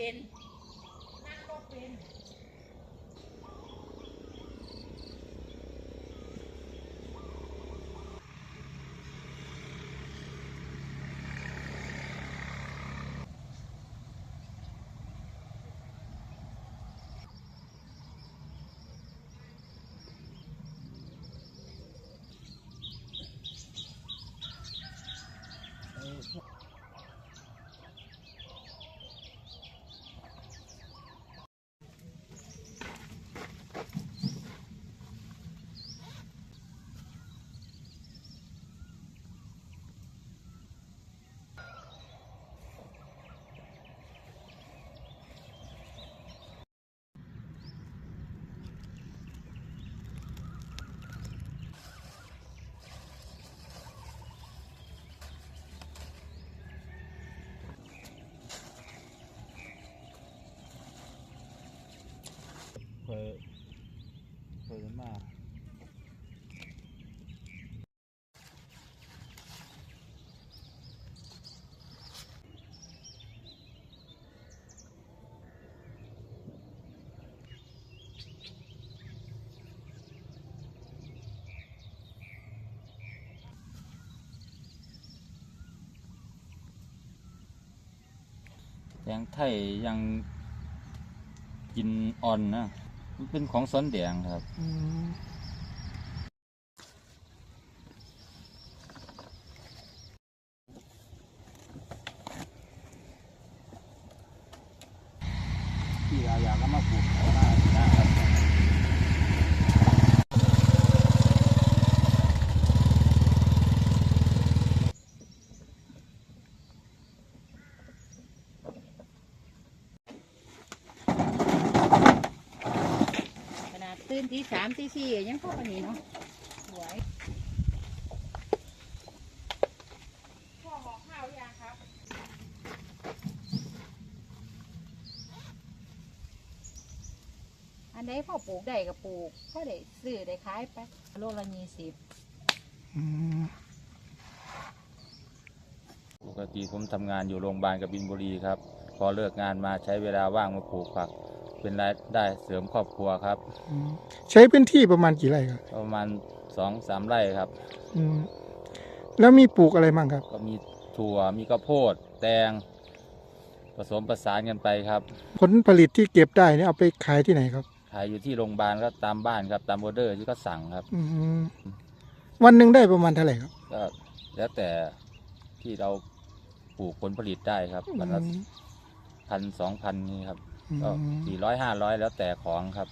ป็นนั่งก็เป็น เคยเคยมา แตงไทยยังกินอ่อนนะมันเป็นของสวนแดงครับ อืมที่เราอยากก็มาปลูกได้นะครับขนา ดตื่นที่สามที่สี่ยังพอกันนี้เนาะสวยพ่อหอข้าวยังครับอันไหนพ่อปลูกได้ก็ปลูกพ่อได้ซื้อได้ขายไปโลละยี่สิบอืมปกติผมทำงานอยู่โรงพยาบาลกบินบุรีครับ พอเลิกงานมาใช้เวลาว่างมาปลูกผัก เป็นรายได้เสริมครอบครัวครับ อืมใช้พื้นที่ประมาณกี่ไร่ครับประมาณสองสามไร่ครับ อืมแล้วมีปลูกอะไรบ้างครับ ก็มีถั่วมีข้าวโพด แตง ผสมประสานกันไปครับ ผลผลิตที่เก็บได้เนี่ยเอาไปขายที่ไหนครับ ขายอยู่ที่โรงพยาบาลก็ตามบ้านครับตามออเดอร์ที่เขาสั่งครับ อืมวันหนึ่งได้ประมาณเท่าไหร่ครับก็แล้วแต่ที่เราปลูกผลผลิตได้ครับวันละอืมพันสองพันนี่ครับอืม ก็สี่ร้อยห้าร้อยแล้วแต่ของครับ